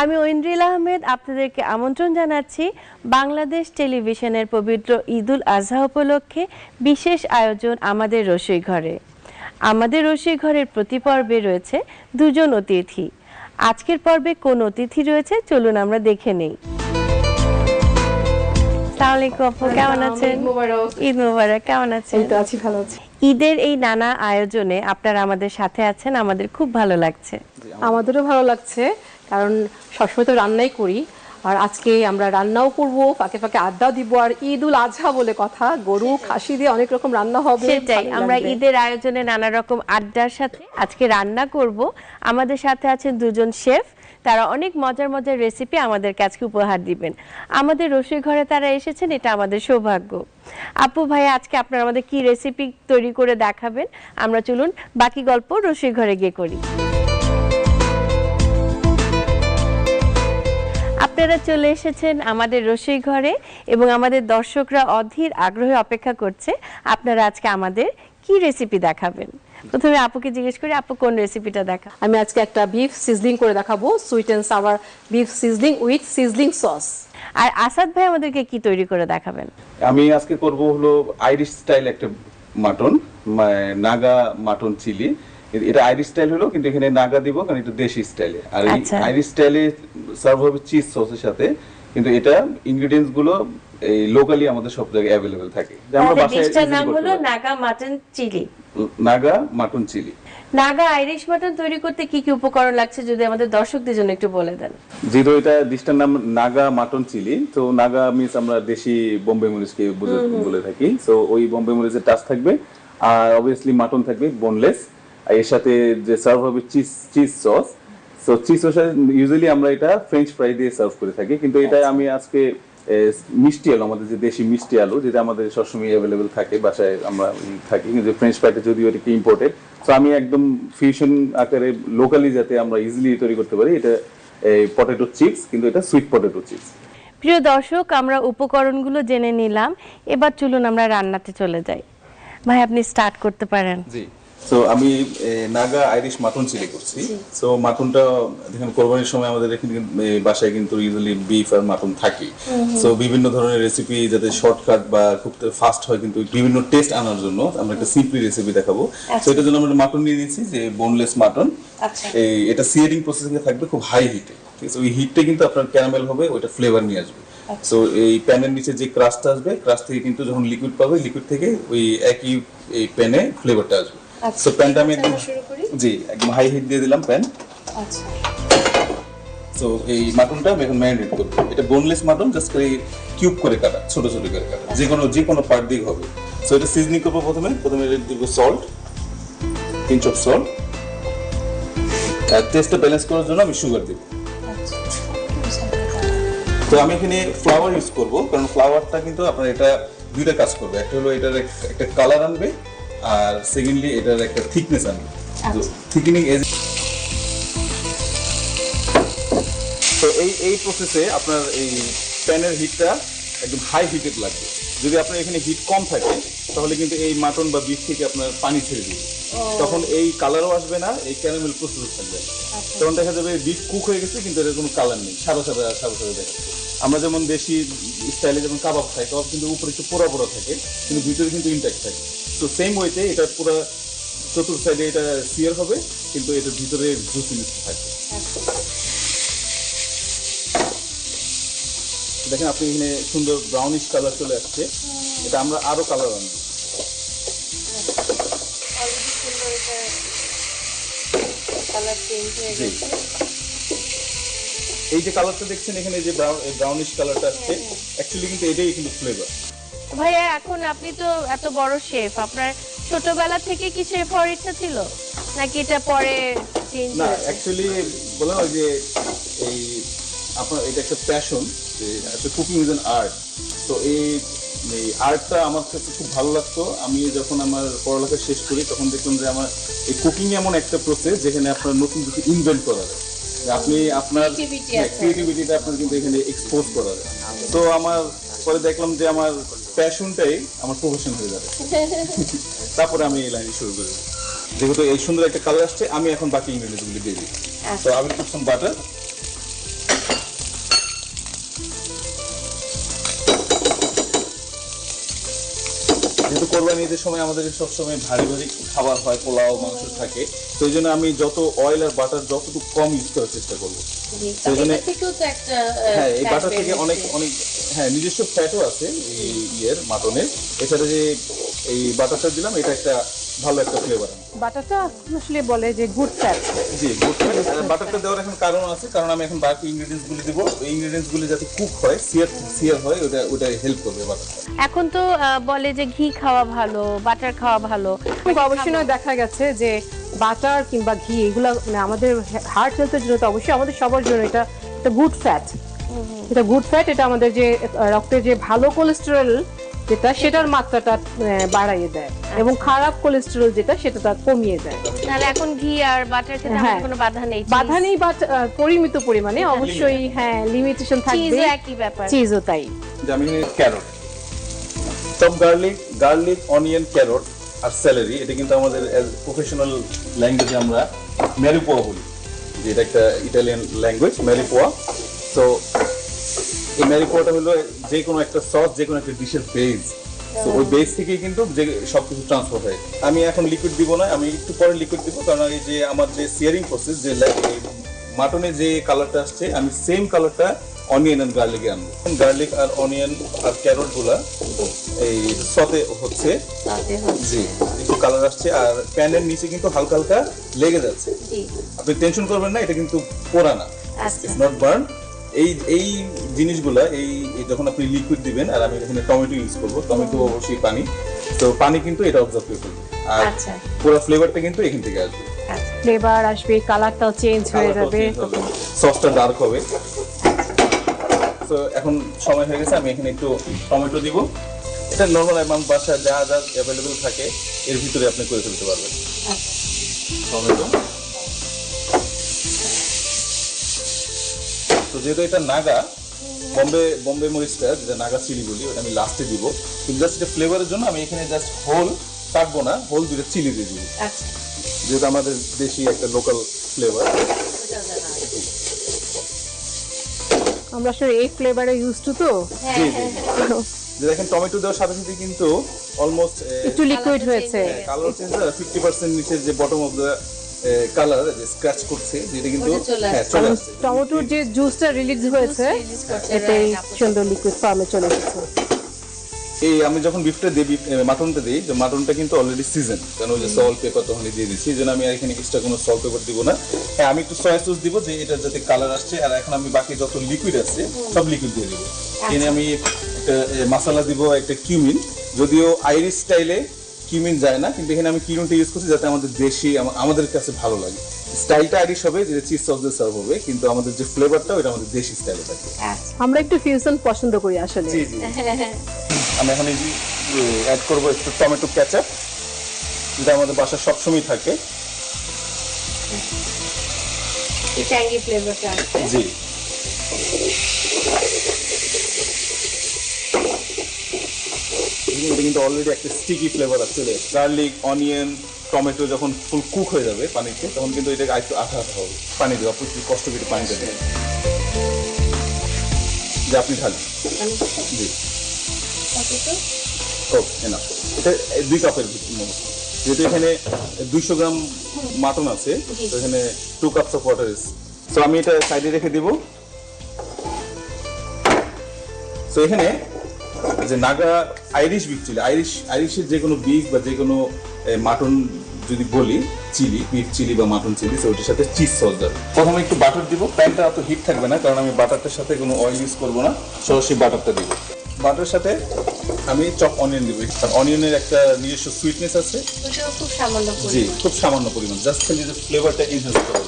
আমি ঐন্দ্রিল আহমেদ আপনাদেরকে আমন্ত্রণ জানাচ্ছি বাংলাদেশ টেলিভিশনের পবিত্র ঈদুল আজহা উপলক্ষে বিশেষ আয়োজন আমাদের রসই ঘরে। আমাদের রসই ঘরের প্রতি পর্বে রয়েছে দুজন অতিথি। আজকের পর্বে কোন অতিথি রয়েছে চলুন আমরা দেখে নেই। কেমন আছেন? ঈদ মোবারক। কেমন আছেন? এই তো আছি ভালো আছি। ঈদের এই নানা আয়োজনে আপনারা আমাদের সাথে আছেন আমাদের খুব ভালো লাগছে। আমাদেরও ভালো লাগছে। কারণ সবসময় তো রান্নাই করি। আর আজকে আমরা রান্নাও করব ফাঁকে ফাঁকে আড্ডা দিব আর ঈদ উল আজহা বলে কথা গরু খাসি দিয়ে অনেক রকম রান্না হবে সেটাই আমরা ঈদের আয়োজনে নানা রকম আড্ডার সাথে আজকে রান্না করব। আমাদের সাথে আছেন দুজন শেফ তারা অনেক মজার মজার রেসিপি আমাদেরকে আজকে উপহার দিবেন। আমাদের রসুই ঘরে তারা এসেছেন এটা আমাদের সৌভাগ্য। আপু ভাই আজকে আপনারা আমাদের কি রেসিপি তৈরি করে দেখাবেন? আমরা চলুন বাকি গল্প রসুই ঘরে গিয়ে করি। আপনারা চলে এসেছেন আমাদের রসুই ঘরে এবং আমাদের দর্শকরা অধীর আগ্রহে অপেক্ষা করছে আপনারা আজকে আমাদের কি রেসিপি দেখাবেন? প্রথমে আপুকে জিজ্ঞেস করি আপু কোন রেসিপিটা দেখা আমি আজকে একটা বিফ সিজলিং করে দেখাবো sweet and sour beef sizzling with sizzling sauce আর আসাদ ভাই আমাদেরকে কি তৈরি করে দেখাবেন? আমি আজকে করব হলো আইরিশ স্টাইল একটা মাটন নাগা মাটন চিলি। এটা আইরিশ স্টাইল হলো কিন্তু এখানে নাগা দিব কারণ এটা দেশি স্টাইলে আর এই। আইরিশ স্টাইলে সার্ভ হবে চিজ সসের সাথে কিন্তু এটা ইনগ্রেডিয়েন্টসগুলো এই লোকালি আমাদের সব জায়গায় অ্যাভেলেবেল থাকে। যে আমরা বাসায় নাম হলো Naga mutton chilli Naga mutton chilli Naga Irish mutton তৈরি করতে কি কি উপকরণ লাগছে যদি আমাদের দর্শকদের জন্য একটু বলে দেন? যেহেতু এটা ডিশটার নাম নাগা মাটন চিলি তো নাগা মিন্স আমরা দেশি বোম্বে মরিচকে বলে থাকি। তো ওই বোম্বে মরিচের টাচ থাকবে আর অবভিয়াসলি মাটন থাকবে বোনলেস এর সাথে যে সার্ভ হবে চিজ চিজ সস তো চিজ সস ইউজুয়ালি আমরা এটা ফ্রেঞ্চ ফ্রাই দিয়ে সার্ভ করে থাকি। কিন্তু এটা আমি আজকে মিষ্টি আলু আমাদের যে দেশি মিষ্টি আলু যেটা আমাদের সবসময় অ্যাভেলেবেল থাকে বাসায় আমরা থাকি কিন্তু ফ্রেঞ্চ ফ্রাইটা যদিও এটা ইম্পোর্টেড তো আমি একদম ফিউশন আকারে লোকালি যাতে আমরা ইজিলি তৈরি করতে পারি এটা পটেটো চিপস কিন্তু এটা সুইট পটেটো চিপস প্রিয় দর্শক আমরা উপকরণগুলো জেনে নিলাম। এবার চলুন আমরা রান্নাতে চলে যাই। ভাই আপনি স্টার্ট করতে পারেন। জি। সো আমি নাগা আইরিশ মাটন চিলি করছি। সো মাটনটা দেখেন কোরবানির সময় আমাদের এখানে বাসায় কিন্তু ইউজুয়ালি বিফ আর মাটন থাকে সো বিভিন্ন ধরনের রেসিপি যাতে শর্টকাট বা খুব ফাস্ট হয় কিন্তু বিভিন্ন টেস্ট আনার জন্য আমরা একটা সিম্পলি রেসিপি দেখাবো। সো এটার জন্য আমরা মাটন নিয়ে নিয়েছি যে বোনলেস মাটন। এই এটা সিয়ারিং প্রসেসিং থাকবে খুব হাই হিটে ঠিক আছে? ওই হিটটা কিন্তু আপনার ক্যারামেল হবে ওইটা ফ্লেভার নিয়ে আসবে। সো এই প্যানের নিচে যে ক্রাস্টটা আসবে ক্রাস্ট থেকে কিন্তু যখন লিকুইড পাবে লিকুইড থেকে ওই একই এই প্যানে ফ্লেভারটা আসবে। সো প্যানটা আমি একদম জি একদম হাই হিট দিয়ে দিলাম প্যান সো এই মাটনটা আমি এখন ম্যারিনেট করব। এটা বোনলেস মাটন জাস্ট করে কিউব করে কাটা ছোট ছোট করে কাটা। যে কোনো যে কোনো পার্ট দিয়ে হবে। সো এটা সিজনিং করব প্রথমে। প্রথমে দিব সল্ট পিঞ্চ অফ সল্ট আর টেস্টটা ব্যালেন্স করার জন্য আমি সুগার দিব। তো আমি এখানে ফ্লাওয়ার ইউজ করব কারণ ফ্লাওয়ারটা কিন্তু আপনার এটা দুইটা কাজ করবে। একটা হলো এটার একটা কালার আনবে আর সেকেন্ডলি এটার একটা থিকনেস আনবে। থিকনিং এজ তো এই এই প্রসেসে আপনার এই প্যানের হিটটা একদম হাই হিটেড লাগবে। যদি আপনার এখানে হিট কম থাকে তাহলে কিন্তু এই মাটন বা বিফ থেকে আপনার পানি ছেড়ে দিবে। তখন এই কালারও আসবে না এই ক্যারামেল প্রসেস থাকবে। না। তখন দেখা যাবে বিফ কুক হয়ে গেছে কিন্তু এর কোনো কালার নেই। সাদা সাদা সাদা সাদা দেখা যাচ্ছে। আমরা যেমন দেশি স্টাইলে যেমন কাবাব খাই কাবাব কিন্তু উপরে একটু পোড়া পোড়া থাকে কিন্তু ভিতরে কিন্তু ইনট্যাক্ট থাকে। তো সেম ওয়েতে এটা পুরো চতুর্থ সাইডে এটা সিয়ার হবে কিন্তু এটা ভিতরে জুসি জুসিনেস থাকবে। দেখেন আপনি এখানে সুন্দর ব্রাউনিশ কালার চলে আসছে। এটা আমরা আরও কালার আনব। জি। এই যে কালারটা দেখছেন এখানে যে ব্রাউনিশ কালারটা আসছে অ্যাকচুয়ালি কিন্তু এটাই কিন্তু ফ্লেভার ভাইয়া এখন আপনি তো এত বড় শেফ আপনার ছোটবেলা থেকে কি শেফ হওয়ার ইচ্ছা ছিল? নাকি এটা পরে চেঞ্জ না অ্যাকচুয়ালি বললাম যে এই আপনার এটা একটা প্যাশন যে একটা কুকিং ইজ অ্যান আর্ট তো এই এই আর্টটা আমার কাছে খুব ভালো লাগতো। আমি যখন আমার পড়ালেখা শেষ করি তখন দেখলাম যে আমার এই কুকিং এমন একটা প্রসেস যেখানে আপনার নতুন কিছু ইনভেন্ট করা যায়। আপনি আপনার। ক্রিয়েটিভিটিটা আপনার কিন্তু এখানে এক্সপোজ করা তো আমার পরে দেখলাম যে আমার প্যাশনটাই আমার প্রফেশন হয়ে যাবে। তারপরে আমি এই লাইনে শুরু করি। যেহেতু এই সুন্দর একটা কালার আসছে আমি এখন বাকি ইনগ্রেডিয়েন্টস গুলি দিয়ে দিই। তো আমি খুব সাম বাটার যেহেতু কোরবানি ঈদের সময় আমাদের সবসময় ভারী ভারী খাবার হয় পোলাও মাংস থাকে। তো এই জন্য আমি যত অয়েল আর বাটার যতটুকু কম ইউজ করার চেষ্টা করব। সেই জন্য হ্যাঁ এই বাটার থেকে অনেক অনেক হ্যাঁ নিজস্ব ফ্যাটও আছে এই ইয়ের মাটনের। এছাড়া যে এই বাটারটা দিলাম এটা একটা ভালো একটা ফ্লেভার বাটারটা আসলে বলে যে good fat ghee good fat বাটারটা দেওয়ার এখন কারণ আছে কারণ আমি এখন বাকি ইনগ্রেডিয়েন্টস গুলি দিব। ওই ইনগ্রেডিয়েন্টস গুলি যাতে কুক হয় সিয়ার সিয়ার হয় ওটা ওটা হেল্প করবে বাটারটা। এখন তো বলে যে ঘি খাওয়া ভালো বাটার খাওয়া ভালো। গবেষণায় দেখা গেছে যে বাটার কিংবা ঘি এগুলো মানে আমাদের হার্ট হেলথের জন্য তো অবশ্যই আমাদের সবার জন্য এটা একটা গুড ফ্যাট এটা গুড ফ্যাট এটা আমাদের যে রক্তের যে ভালো কোলেস্টেরল যেটা সেটার মাত্রাটা বাড়াইয়ে দেয়। এবং খারাপ কোলেস্টেরল যেটা সেটা তার কমিয়ে দেয়। তাহলে এখন ঘি আর বাটার খেতে হ্যাঁ। আমার কোনো বাধা নেই। বাধা নেই বাট পরিমিত পরিমাণে অবশ্যই হ্যাঁ লিমিটেশন থাকবে। চিজও একই ব্যাপার। চিজও তাই। আমি ক্যারট সব গার্লিক গার্লিক অনিয়ন ক্যারট আর স্যালারি এটা কিন্তু আমাদের প্রফেশনাল ল্যাঙ্গুয়েজে আমরা ম্যারিপোয়া বলি যে এটা একটা ইটালিয়ান ল্যাঙ্গুয়েজ ম্যারিপোয়া তো এই ম্যারিপোয়াটা হলো যে কোনো একটা সস যে কোনো একটা ডিশের বেস তো ওই বেস থেকেই কিন্তু যে সবকিছু ট্রান্সফার হয়। আমি এখন লিকুইড দিব না আমি একটু পরে লিকুইড দিব কারণ এই যে আমার যে সিয়ারিং প্রসেস যে মাটনে যে কালারটা আসছে আমি সেম কালারটা অনিয়ন এন্ড গার্লিকে আনব। গার্লিক আর অনিয়ন আর ক্যারটগুলা এই সতে হচ্ছে। জি একটু কালার আসছে আর প্যানের নিচে কিন্তু হালকা হালকা লেগে যাচ্ছে। আপনি টেনশন করবেন না এটা কিন্তু পোড়া না। ইটস নট বার্ন এই এই জিনিসগুলো এই যখন আপনি লিকুইড দিবেন আর আমি এখানে টমেটো ইউজ করব টমেটো অবশ্যই পানি। তো পানি কিন্তু এটা অবজার্ভ করে ফেলবে আর আচ্ছা। পুরো ফ্লেভারটা কিন্তু এখান থেকে আসবে। আচ্ছা ফ্লেভার আসবে কালারটাও চেঞ্জ হয়ে যাবে। সসটা ডার্ক হবে। তো এখন সময় হয়ে গেছে আমি এখানে একটু টমেটো দিব। এটা নর্মাল আমার বাসায় যা যা অ্যাভেলেবেল থাকে এর ভিতরে আপনি করে ফেলতে পারবেন। টমেটো যেহেতু এটা নাগা বম্বে বম্বে মরিচটা যেটা নাগা চিলি বলি ওটা আমি লাস্টে দিব। কিন্তু জাস্ট এটা ফ্লেভারের জন্য আমি এখানে জাস্ট হোল কাটবো না হোল দুটো চিলি দিয়ে দিব। আচ্ছা। যেহেতু আমাদের দেশি একটা লোকাল ফ্লেভার আমরা আসলে এই ফ্লেভারে ইউজ টু তো? জি জি। যে দেখেন টমেটো দেওয়ার সাথে সাথে কিন্তু অলমোস্ট একটু লিকুইড হয়েছে। কালার চেঞ্জ ফিফটি পার্সেন্ট নিচের যে bottom of the colour scratch করছে যেটা কিন্তু হ্যাঁ চলে আসছে। টমেটোর যে জুসটা রিলিজ হয়েছে এটাই সুন্দর লিকুইড ফর্মে চলে এসেছে। এই আমি যখন বিফটা দিই মাটনটা দিই যে মাটনটা কিন্তু অলরেডি সিজন কারণ ওই যে সল্ট পেপার তখন দিয়ে দিচ্ছি এই জন্য আমি আর এখানে এক্সট্রা কোনো সল্ট পেপার দিব না। হ্যাঁ আমি একটু সয়া সস দিব যে এটা যাতে কালার আসছে আর এখন আমি বাকি যত লিকুইড আছে সব লিকুইড দিয়ে দিব। এখানে আমি একটা মশলা দিব একটা কিউমিন যদিও আইরিশ স্টাইলে কিউমিন যায় না কিন্তু এখানে আমি কিউমিনটা ইউজ করছি যাতে আমাদের দেশি আমাদের কাছে ভালো লাগে। স্টাইলটা আইরিশ হবে যে চিজ সস দিয়ে সার্ভ হবে কিন্তু আমাদের যে ফ্লেভারটা ওটা আমাদের দেশি স্টাইলে থাকে। আচ্ছা। আমরা একটু ফিউশন পছন্দ করি আসলে। জি জি। আমি এখন এই অ্যাড করব একটু টমেটো ক্যাচাপ যেটা আমাদের বাসায় সবসময় থাকে। এই ট্যাঙ্গি ফ্লেভারটা আসবে জি। এটা কিন্তু অলরেডি একটা স্টিকি ফ্লেভার চলে গার্লিক অনিয়ন টমেটো যখন ফুল কুক হয়ে যাবে পানিতে তখন কিন্তু এটাকে আরেকটু আঠা আঠা হবে। পানি দেওয়া আপনি একটু কষ্ট করে পানি দেবে যে আপনি ঢালি। জি। ওকে না এটা দুই কাপের যেহেতু এখানে দুইশো গ্রাম মাটন আছে তো এখানে two cups of water is তো আমি এটা সাইডে রেখে দিব। তো এখানে যে Naga Irish beef chilli Irish আইরিশের যে কোনো বিফ বা যে কোনো মাটন যদি বলি চিলি বিফ চিলি বা মাটন চিলি তো ওটার সাথে চিজ সস যাবে প্রথমে একটু বাটার দিব প্যানটা অত হিট থাকবে না কারণ আমি বাটারটার সাথে কোনো অয়েল ইউজ করব না সরাসরি বাটারটা দিব। বাটার সাথে আমি চপ অনিয়ন দিব। কারণ অনিয়নের একটা নিজস্ব সুইটনেস আছে। জি পরিমাণ। খুব সামান্য পরিমাণ। জাস্ট খালি ফ্লেভারটা এনহান্স করা।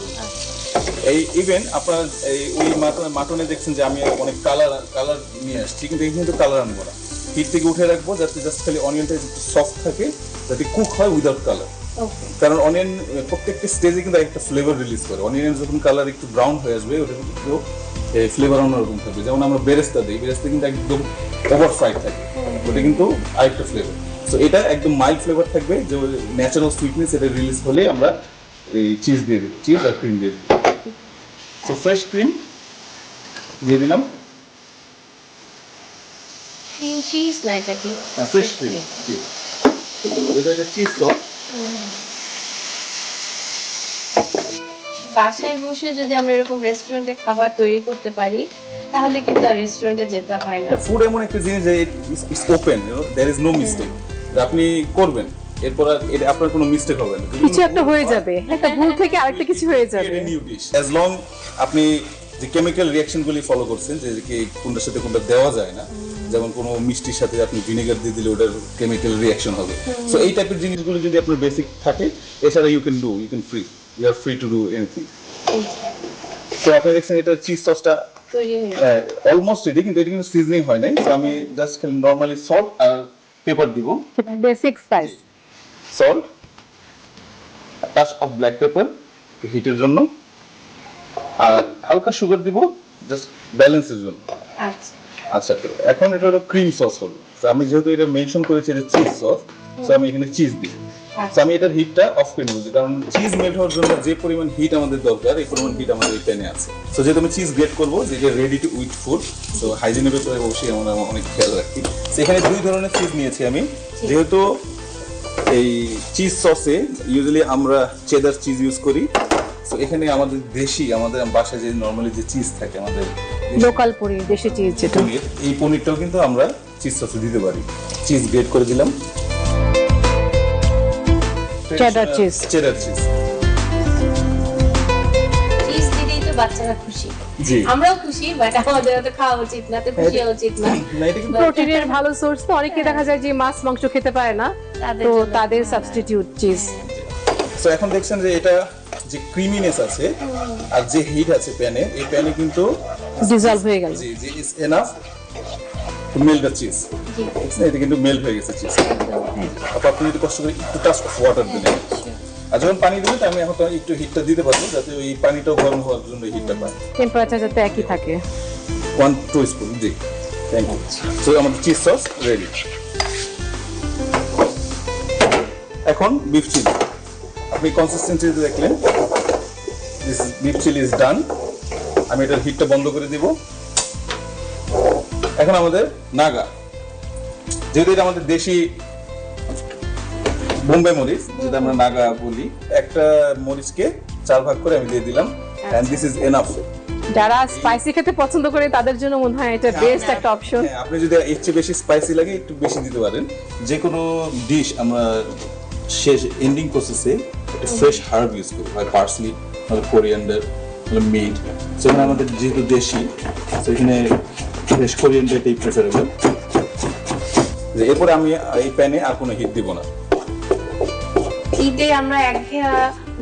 এই ইভেন আপনার এই ওই মাটনে মাটনে দেখছেন যে আমি অনেক কালার কালার নিয়ে আসছি কিন্তু এখানে কিন্তু কালার আনব না। হিট থেকে উঠে রাখব যাতে জাস্ট খালি অনিয়নটা একটু সফট থাকে যাতে কুক হয় উইদাউট কালার কারণ অনিয়ন প্রত্যেকটা স্টেজে কিন্তু একটা ফ্লেভার রিলিজ করে। অনিয়নের যখন কালার একটু ব্রাউন হয়ে আসবে ওটা কিন্তু ফ্লেভার অন্যরকম থাকবে। যেমন আমরা বেরেস্তা দিই বেরেস্তা কিন্তু একদম ওভার ফ্রাইড থাকে ওটা কিন্তু আরেকটা ফ্লেভার তো এটা একদম মাইল্ড ফ্লেভার থাকবে যে ন্যাচারাল সুইটনেস এটা রিলিজ হলে আমরা এই চিজ দিয়ে দিই চিজ আর ক্রিম দিয়ে দিই তো ফ্রেশ ক্রিম দিয়ে দিলাম। এটা একটা চিজ সস বাসায় বসে যদি আমরা এরকম রেস্টুরেন্টে খাবার তৈরি করতে পারি তাহলে কিন্তু আর রেস্টুরেন্টে যেতে হয় না। ফুড এমন একটা জিনিস যে it's open there is no mistake আপনি করবেন এরপর আর এটা আপনার কোনো মিস্টেক হবে না। কিছু একটা হয়ে যাবে একটা ভুল থেকে আরেকটা কিছু হয়ে যাবে। নিউ ডিশ অ্যাজ লং আপনি যে কেমিক্যাল রিয়াকশন গুলি ফলো করছেন যে কোনটার সাথে কোনটা দেওয়া যায় না যেমন কোনো মিষ্টির সাথে আপনি ভিনেগার দিয়ে দিলে ওটার কেমিক্যাল রিয়াকশন হবে। সো এই টাইপের জিনিসগুলো যদি আপনার বেসিক থাকে এছাড়া you can do you can free you are free to do anything তো আপনি দেখছেন এটা চিজ সসটা অলমোস্ট রেডি কিন্তু এটা কিন্তু সিজনিং হয় নাই। তো আমি জাস্ট খালি নর্মালি সল্ট আর পেপার দিব। Basic spice salt touch of black pepper হিটের জন্য। আর হালকা সুগার দিব জাস্ট ব্যালেন্সের জন্য। আচ্ছা। আচ্ছা তো এখন এটা হলো ক্রিম সস হলো। আমি যেহেতু এটা মেনশন করেছি, এটা চিজ সস তো আমি এখানে চিজ দিই। তো আমি এটার হিটটা অফ করে কারণ চিজ মেল্ট হওয়ার জন্য যে পরিমাণ হিট আমাদের দরকার, এই পরিমাণ হিট আমাদের এই প্যানে আছে। তো যেহেতু আমি চিজ গ্রেট করব যেটা রেডি টু উইথ ফুড তো হাইজিনের ব্যাপারে অবশ্যই আমরা অনেক খেয়াল রাখি। এখানে দুই ধরনের চিজ নিয়েছি আমি। যেহেতু এই চিজ সসে ইউজুয়ালি আমরা চেদার চিজ ইউজ করি তো এখানে আমাদের দেশি, আমাদের বাসায় যে নর্মালি যে চিজ থাকে আমাদের লোকাল পনির দেশি চিজ যেটা। পনির এই পনিরটাও কিন্তু আমরা চিজ সসে দিতে পারি। চিজ গ্রেট করে দিলাম. চেডার চিজ চিজ দিলেই তো বাচ্চারা খুশি। আমরাও খুশি বাট আমাদের তো খাওয়া উচিত না তো খুশি উচিত না। না এটা কিন্তু প্রোটিনের ভালো সোর্স তো অনেকে দেখা যায় যে মাছ মাংস খেতে পারে না তাদের তো তাদের সাবস্টিটিউট চিজ তো এখন দেখছেন যে এটা যে ক্রিমিনেস আছে আর যে হিট আছে প্যানে এই প্যানে কিন্তু ডিজলভ হয়ে গেল। জি জি is enough to melt the cheese এটা কিন্তু মেল্ট হয়ে গেছে চিজ তারপর আপনি যদি কষ্ট করে একটু টাচ ওয়াটার দিলেন আর যখন পানি দেবেন আমি এখন একটু হিটটা দিতে পারব যাতে ওই পানিটাও গরম হওয়ার জন্য হিটটা পায়। টেম্পারেচার যাতে একই থাকে। One two spoon G thank you so আমাদের চিজ সস রেডি এখন বিফ চিলি আপনি কনসিস্টেন্সি দেখলেন this beef chilli is done আমি এটার হিটটা বন্ধ করে দিব। এখন আমাদের নাগা যেহেতু এটা আমাদের দেশি বোম্বে মরিচ যেটা আমরা নাগা বলি একটা মরিচকে চার ভাগ করে আমি দিয়ে দিলাম এন্ড দিস ইজ এনাফ যারা স্পাইসি খেতে পছন্দ করে তাদের জন্য মনে হয় এটা বেস্ট একটা অপশন হ্যাঁ, আপনি যদি এর চেয়ে বেশি স্পাইসি লাগে একটু বেশি দিতে পারেন। যে কোনো ডিশ আমরা শেষ এন্ডিং প্রসেসে একটা ফ্রেশ হার্ব ইউজ করি, হয় পার্সলি নাহলে কোরিয়ান্ডার নাহলে মিট সেখানে আমাদের যেহেতু দেশি সেখানে ফ্রেশ কোরিয়ান্ডারটাই প্রেফারেবল এরপরে আমি এই প্যানে আর কোনো হিট দিব না। ঈদে আমরা একঘেয়া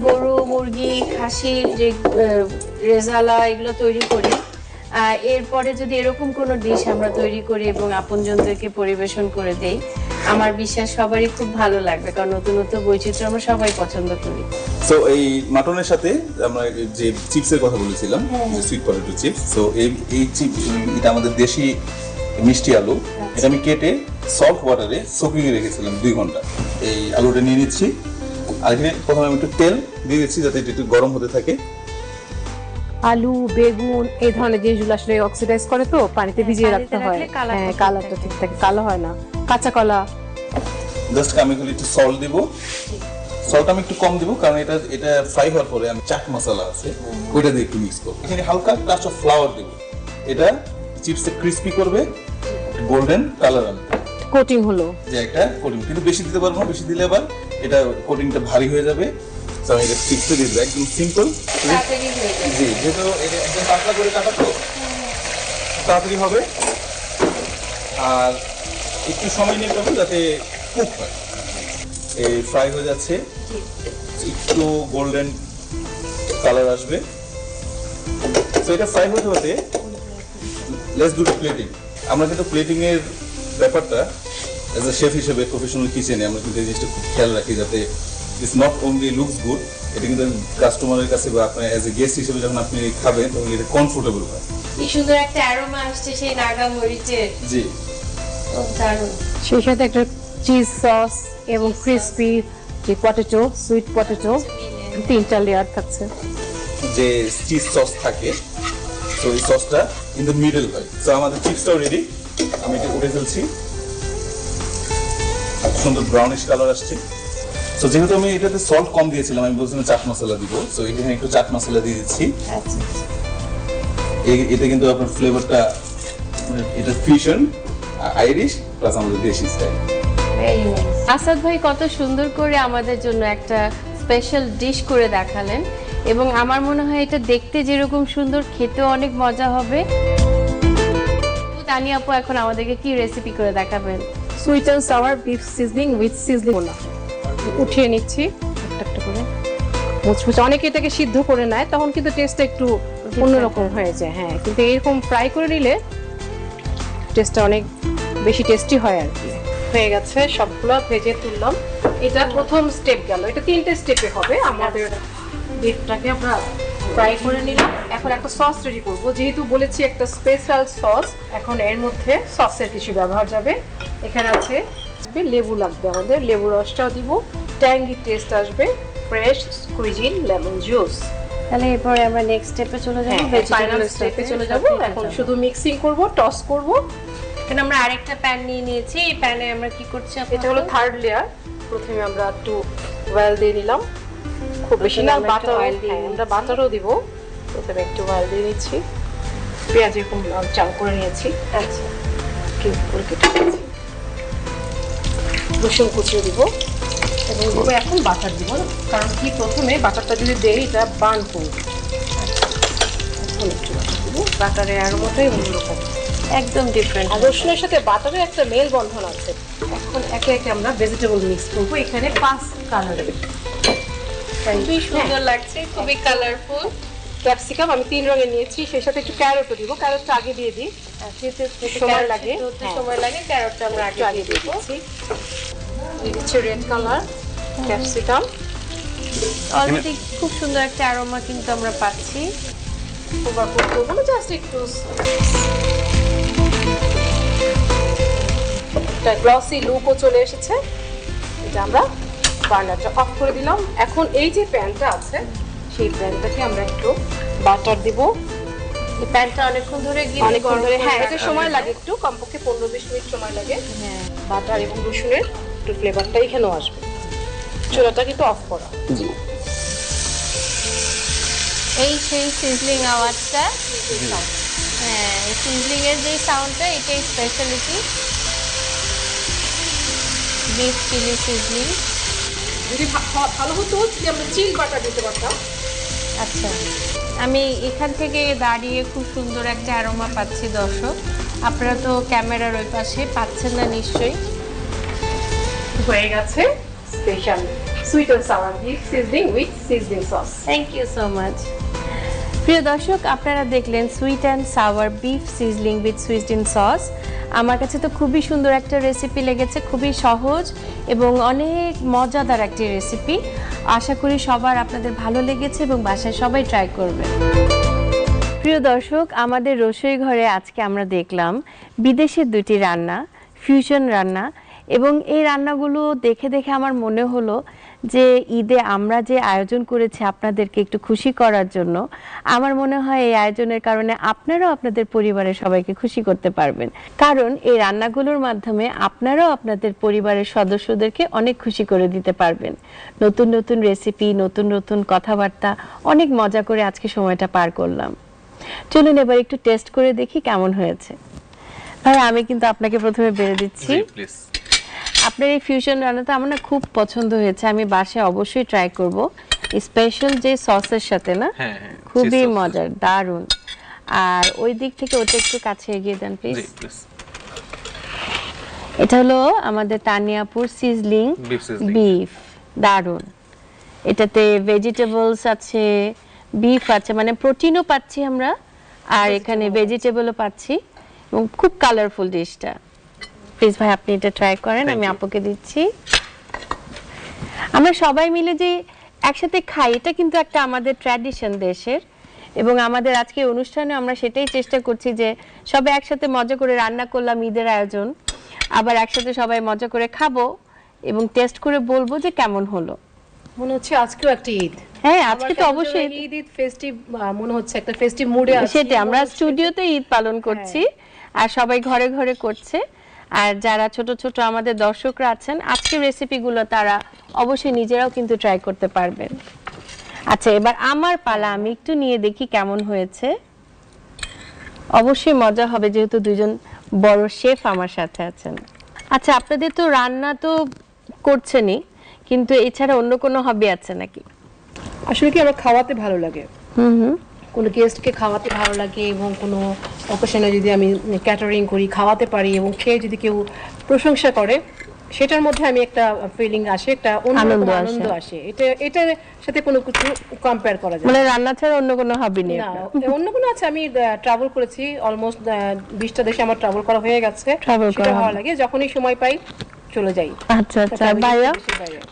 গরু, মুরগি, খাসি, যে রেজালা, এগুলো তৈরি করি। এরপরে যদি এরকম কোনো ডিশ আমরা তৈরি করি এবং আপনজনদেরকে পরিবেশন করে দেই আমার বিশ্বাস সবারই খুব ভালো লাগবে কারণ নতুন নতুন বৈচিত্র্য আমরা সবাই পছন্দ করি। সো এই মাটনের সাথে আমরা যে চিপসের কথা বলেছিলাম যে সুইট পটেটো চিপস সো এই এই চিপস এটা আমাদের দেশি মিষ্টি আলু এটা আমি কেটে সল্ট ওয়াটারে সোকিং রেখেছিলাম দুই ঘণ্টা। এই আলুটা নিয়ে নিচ্ছি আর এখানে প্রথমে আমি একটু তেল দিয়ে দিচ্ছি যাতে এটা একটু গরম হতে থাকে। আলু বেগুন এই ধরনের জিনিসগুলো আসলে অক্সিডাইজ করে তো পানিতে ভিজিয়ে রাখতে হয়। হ্যাঁ কালারটা ঠিক থাকে কালো হয় না। কাঁচা কলা। জাস্ট আমি এখানে একটু সল্ট দিব। সল্ট আমি একটু কম দিব কারণ এটা এটা ফ্রাই হওয়ার পরে আমি চাট মশলা আছে ওইটা দিয়ে একটু মিক্স করব। এখানে হালকা টাচ অফ ফ্লাওয়ার দিব। এটা চিপসে ক্রিস্পি করবে গোল্ডেন কালার আনবে। কোটিং হলো। যে একটা কোটিং কিন্তু বেশি দিতে পারব না বেশি দিলে আবার এটা কোটিংটা ভারী হয়ে যাবে। তো আমি এটা চিপসে দিয়ে দেবো একদম সিম্পল জি যেহেতু এটা একদম পাতলা করে কাটা তো তাড়াতাড়ি হবে। আর একটু সময় নিতে হবে যাতে কুক হয়। এই ফ্রাই হয়ে যাচ্ছে। একটু গোল্ডেন কালার আসবে। তো এটা ফ্রাই হতে হতে লেটস ডু প্লেটিং আমরা কিন্তু প্লেটিং এর ব্যাপারটা অ্যাজ এ শেফ হিসেবে প্রফেশনাল কিচেনে আমরা কিন্তু এই জিনিসটা খুব খেয়াল রাখি যাতে it's not only looks good এটা কিন্তু কাস্টমারের কাছে বা আপনার অ্যাজ এ গেস্ট হিসেবে যখন আপনি খাবেন তখন এটা কমফোর্টেবল হয়। কি সুন্দর একটা অ্যারোমা আসছে সেই নাগা মরিচের। জি। দারুণ। সেই সাথে একটা চিজ সস এবং ক্রিসপি যে পটেটো সুইট পটেটো তিনটা লেয়ার থাকছে। যে চিজ সস থাকে তো এই সসটা ইন দ্য মিডল হয়। তো আমাদের চিপসটাও রেডি আমি এটা উঠে ফেলছি। সুন্দর ব্রাউনিশ কালার আসছে। তো যেহেতু আমি এটাতে সল্ট কম দিয়েছিলাম আমি বলছিলাম চাট মশলা দিব। তো এখানে একটু চাট মশলা দিয়ে দিচ্ছি। আচ্ছা। এটা কিন্তু আপনার ফ্লেভারটা এটা ফিউশন আইরিশ প্লাস আমাদের দেশি স্টাইল আসাদ ভাই কত সুন্দর করে আমাদের জন্য একটা স্পেশাল ডিশ করে দেখালেন এবং আমার মনে হয় এটা দেখতে যেরকম সুন্দর খেতেও অনেক মজা হবে। তানি আপু এখন আমাদেরকে কি রেসিপি করে দেখাবেন? Sweet and sour beef seasoning with seasoning না উঠিয়ে নিচ্ছি। একটা একটা করে। মুচমুচে অনেকে এটাকে সিদ্ধ করে নেয় তখন কিন্তু টেস্টটা একটু অন্যরকম হয়ে যায় হ্যাঁ। কিন্তু এরকম ফ্রাই করে নিলে টেস্টটা অনেক বেশি টেস্টি হয় আর কি। হয়ে গেছে সবগুলো ভেজে তুললাম। এটা প্রথম স্টেপ গেল। এটা তিনটে স্টেপে হবে। আমাদের বিফটাকে আমরা ফ্রাই করে নিলাম। এখন একটা সস রেডি করব। যেহেতু বলেছি একটা স্পেশাল সস এখন এর মধ্যে সসের কিছু ব্যবহার যাবে। এখানে আছে লেবু লাগবে আমাদের লেবু রসটাও দিব ট্যাঙ্গি টেস্ট আসবে ফ্রেশ স্কুইজিন লেমন জুস তাহলে এরপরে আমরা নেক্সট স্টেপে চলে যাব ফাইনাল স্টেপে চলে যাব এখন শুধু মিক্সিং করব টস করব। এখানে আমরা আরেকটা প্যান নিয়ে নিয়েছি এই প্যানে আমরা কি করছি এটা হলো থার্ড লেয়ার প্রথমে আমরা একটু অয়েল দিয়ে নিলাম। খুব বেশি না বাটার দিয়ে অয়েল আমরা বাটারও দিব। প্রথমে একটু অয়েল দিয়ে নিচ্ছি। পেঁয়াজ এরকম চাল করে নিয়েছি। আচ্ছা। কিউব করে কেটে নিয়েছি রসুন কুচিয়ে দিব। এবং দিব এখন বাটার দিব কারণ কি প্রথমে বাটারটা যদি দেই এটা বার্ন করবে। এখন একটু বাটার দিব। আর মতোই অন্যরকম একদম ডিফারেন্ট আর রসুনের সাথে বাটারের একটা মেল বন্ধন আছে। এখন একে একে আমরা ভেজিটেবল মিক্স করব। এখানে পাঁচ কালারের খুবই সুন্দর লাগছে খুবই কালারফুল ক্যাপসিকাম আমি তিন রঙের নিয়েছি সেই সাথে একটু ক্যারটও দিব। ক্যারটটা আগে দিয়ে দিই। সময় লাগে, হ্যাঁ। সময় লাগে ক্যারটটা আমরা আগে দিয়ে দিচ্ছি। দিচ্ছি রেড কালার ক্যাপসিকাম অলরেডি খুব সুন্দর একটা অ্যারোমা কিন্তু আমরা পাচ্ছি। ওভারকুক করব না জাস্ট একটু একটা গ্লসি লুকও চলে এসেছে। এটা আমরা বার্নারটা অফ করে দিলাম। এখন এই যে প্যানটা আছে সেই প্যানটাকে আমরা একটু বাটার দিব। এই প্যানটা অনেকক্ষণ ধরে গিয়ে অনেকক্ষণ ধরে হ্যাঁ এটা সময় লাগে একটু কমপক্ষে পনেরো বিশ মিনিট সময় লাগে। হ্যাঁ। বাটার এবং রসুনের একটু ফ্লেভারটা এখানেও আসবে। চুলাটা কিন্তু অফ করা। এই সেই সিজলিং আওয়াজটা? হ্যাঁ সিজলিং এর যে সাউন্ডটা এটাই স্পেশালিটি বিফ চিলি সিজলিং যদি ভালো হতো যদি আমরা চিল বাটার দিতে পারতাম। আচ্ছা। আমি এখান থেকে দাঁড়িয়ে খুব সুন্দর একটা অ্যারোমা পাচ্ছি দর্শক। আপনারা তো ক্যামেরার ওই পাশে পাচ্ছেন না নিশ্চয়ই। হয়ে গেছে। Special sweet and sour beef seasoning with seasoning sauce thank you so much প্রিয় দর্শক আপনারা দেখলেন sweet and sour beef sizzling with sweet in sauce আমার কাছে তো খুবই সুন্দর একটা রেসিপি লেগেছে খুবই সহজ এবং অনেক মজাদার একটি রেসিপি আশা করি সবার আপনাদের ভালো লেগেছে এবং বাসায় সবাই ট্রাই করবে। প্রিয় দর্শক আমাদের রসোই ঘরে আজকে আমরা দেখলাম বিদেশের দুটি রান্না ফিউশন রান্না এবং এই রান্নাগুলো দেখে দেখে আমার মনে হলো যে ঈদে আমরা যে আয়োজন করেছি আপনাদেরকে একটু খুশি করার জন্য, আমার মনে হয় এই আয়োজনের কারণে আপনারাও আপনাদের পরিবারের সবাইকে খুশি করতে পারবেন। কারণ এই রান্নাগুলোর মাধ্যমে আপনারাও আপনাদের পরিবারের সদস্যদেরকে অনেক খুশি করে দিতে পারবেন। নতুন নতুন রেসিপি নতুন নতুন কথাবার্তা, অনেক মজা করে আজকে সময়টা পার করলাম। চলুন এবার একটু টেস্ট করে দেখি কেমন হয়েছে। ভাই, আমি কিন্তু আপনাকে প্রথমে বেড়ে দিচ্ছি। প্লিজ আপনার এই ফিউশন রান্নাটা আমার না খুব পছন্দ হয়েছে আমি বাসায় অবশ্যই ট্রাই করব। স্পেশাল যে সসের সাথে না হ্যাঁ হ্যাঁ খুবই মজার দারুণ। আর ওই দিক থেকে ওটা একটু কাছে এগিয়ে দেন প্লিজ এটা হলো আমাদের তানিয়াপুর সিজলিং বিফ দারুণ। এটাতে ভেজিটেবলস আছে বিফ আছে মানে প্রোটিনও পাচ্ছি আমরা আর এখানে ভেজিটেবলও পাচ্ছি। এবং খুব কালারফুল ডিশটা প্লিজ ভাই আপনি এটা ট্রাই করেন আমি আপুকে দিচ্ছি। আমরা সবাই মিলে যে একসাথে খাই এটা কিন্তু একটা আমাদের ট্র্যাডিশন দেশের। এবং আমাদের আজকে অনুষ্ঠানে আমরা সেটাই চেষ্টা করছি যে সবাই একসাথে মজা করে রান্না করলাম ঈদের আয়োজন। আবার একসাথে সবাই মজা করে খাব এবং টেস্ট করে বলব যে কেমন হলো। মনে হচ্ছে আজকেও একটা ঈদ। হ্যাঁ আজকে তো অবশ্যই ঈদ ঈদ ফেস্টিভ মনে হচ্ছে একটা ফেস্টিভ মুডে আছি সেটাই আমরা স্টুডিওতে ঈদ পালন করছি আর সবাই ঘরে ঘরে করছে। আর যারা ছোট ছোট আমাদের দর্শকরা আছেন আজকের রেসিপিগুলো তারা অবশ্যই নিজেরাও কিন্তু ট্রাই করতে পারবেন। আচ্ছা এবার আমার পালা আমি একটু নিয়ে দেখি কেমন হয়েছে। অবশ্যই মজা হবে যেহেতু দুজন বড় শেফ আমার সাথে আছেন। আচ্ছা আপনাদের তো রান্না তো করছেনই কিন্তু এছাড়া অন্য কোনো হবি আছে নাকি? আসলে কি আমার খাওয়াতে ভালো লাগে? হুম হুম। কোনো গেস্টকে খাওয়াতে ভালো লাগে এবং কোনো অকেশনে যদি আমি ক্যাটারিং করি খাওয়াতে পারি এবং খেয়ে যদি কেউ প্রশংসা করে সেটার মধ্যে আমি একটা ফিলিং আসে একটা আনন্দ আনন্দ আসে। এটা এটার সাথে কোনো কিছু কম্পেয়ার করা যায় মানে রান্না ছাড়া অন্য কোনো হবি নেই না অন্য কোনো আছে আমি ট্রাভেল করেছি অলমোস্ট বিশটা দেশে আমার ট্রাভেল করা হয়ে গেছে। সেটা করা ভালো লাগে যখনই সময় পাই চলে যাই। আচ্ছা আচ্ছা। ভাইয়া?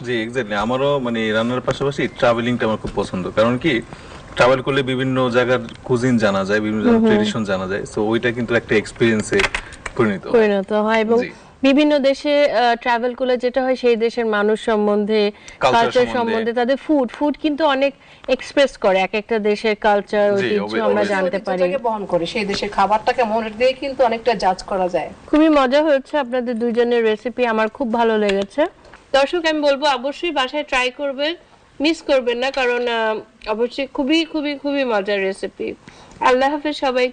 জি এক্স্যাক্টলি আমারও মানে রান্নার পাশাপাশি ট্রাভেলিংটা আমার খুব পছন্দ। কারণ কি ট্রাভেল করলে বিভিন্ন জায়গার কুজিন জানা যায় বিভিন্ন ট্রেডিশন জানা যায়। সো ওইটা কিন্তু একটা এক্সপিরিয়েন্সে পরিণত। পরিণত হয় এবং বিভিন্ন দেশে ট্রাভেল করলে যেটা হয় সেই দেশের মানুষ সম্বন্ধে কালচার সম্বন্ধে। তাদের ফুড ফুড কিন্তু অনেক এক্সপ্রেস করে। এক একটা দেশের কালচার ঐতিহ্য আমরা জানতে পারি। বহন করে সেই দেশের খাবারটা কেমন দিয়ে কিন্তু অনেকটা জাজ করা যায়। খুবই মজা হয়েছে আপনাদের দুইজনের রেসিপি আমার খুব ভালো লেগেছে। দর্শক আমি বলব অবশ্যই বাসায় ট্রাই করবেন। মিস করবেন না কারণ অবশ্যই খুবই খুবই খুবই মজার রেসিপি আল্লাহ হাফেজ সবাই